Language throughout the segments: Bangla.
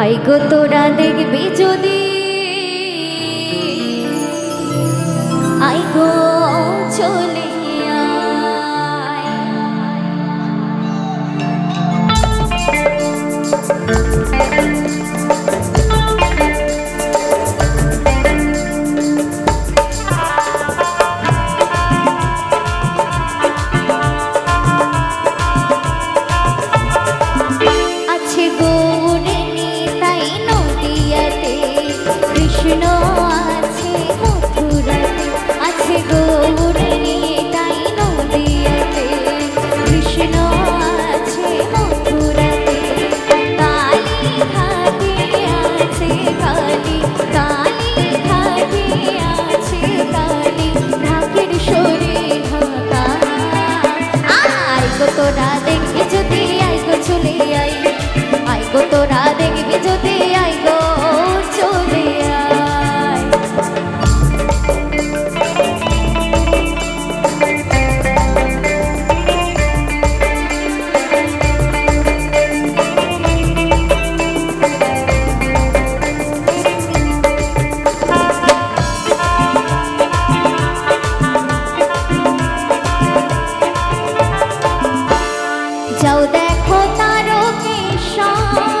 আই গো তোরা দেখবি যদি। আই গো দেখো তারকেশ্বর।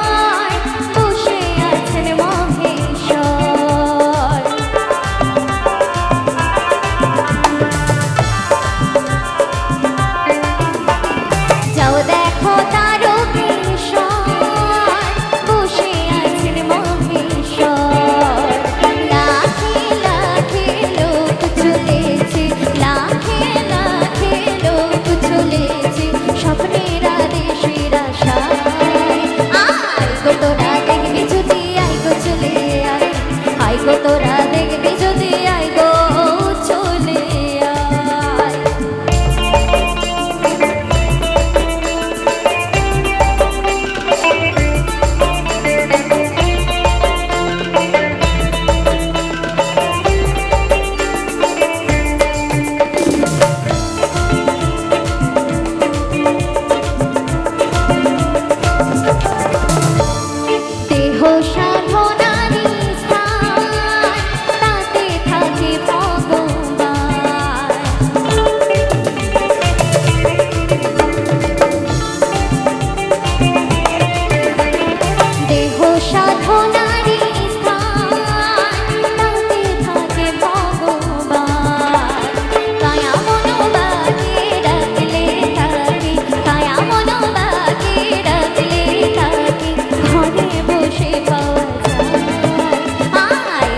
আয় গো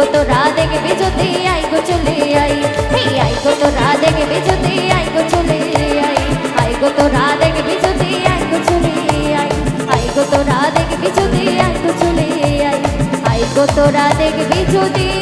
গো তোরা দেখবি যদি আয় গো চলে আয় এই আয় গো তোরা দেখবি যদি আয় গো চলে আয় আয় গো তোরা দেখবি যদি আয় গো চলে আয় আয় গো তোরা দেখবি যদি আয় গো চলে আয় আয় গো তোরা দেখবি যদি